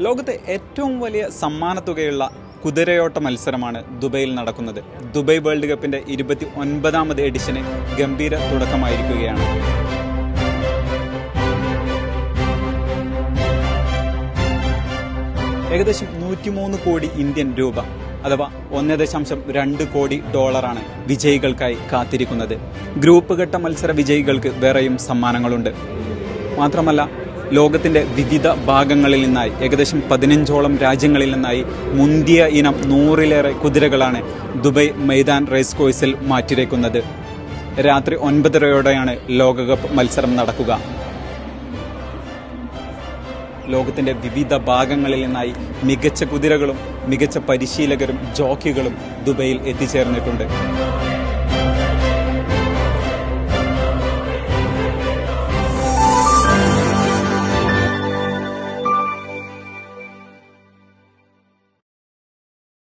ലോകത്തെ ഏറ്റവും വലിയ സമ്മാനത്തുകയുള്ള കുതിരയോട്ട മത്സരമാണ് ദുബൈയിൽ നടക്കുന്നത്. ദുബൈ വേൾഡ് കപ്പിന്റെ ഇരുപത്തി ഒൻപതാമത് എഡിഷന് ഗംഭീര തുടക്കമായിരിക്കുകയാണ്. ഏകദേശം നൂറ്റിമൂന്ന് കോടി ഇന്ത്യൻ രൂപ അഥവാ ഒന്ന് ദശാംശം രണ്ട് കോടി ഡോളറാണ് വിജയികൾക്കായി കാത്തിരിക്കുന്നത്. ഗ്രൂപ്പ് ഘട്ട മത്സര വിജയികൾക്ക് വേറെയും സമ്മാനങ്ങളുണ്ട്. മാത്രമല്ല ലോകത്തിന്റെ വിവിധ ഭാഗങ്ങളിൽ നിന്നായി ഏകദേശം പതിനഞ്ചോളം രാജ്യങ്ങളിൽ നിന്നായി മുന്തിയ ഇനം നൂറിലേറെ കുതിരകളാണ് ദുബൈ മൈതാൻ റേസ് കോഴ്സിൽ മാറ്റിരേക്കുന്നത്. രാത്രി ഒൻപതരയോടെയാണ് ലോകകപ്പ് മത്സരം നടക്കുക. ലോകത്തിന്റെ വിവിധ ഭാഗങ്ങളിൽ നിന്നായി മികച്ച കുതിരകളും മികച്ച പരിശീലകരും ജോക്കികളും ദുബൈയിൽ എത്തിച്ചേർന്നിട്ടുണ്ട്.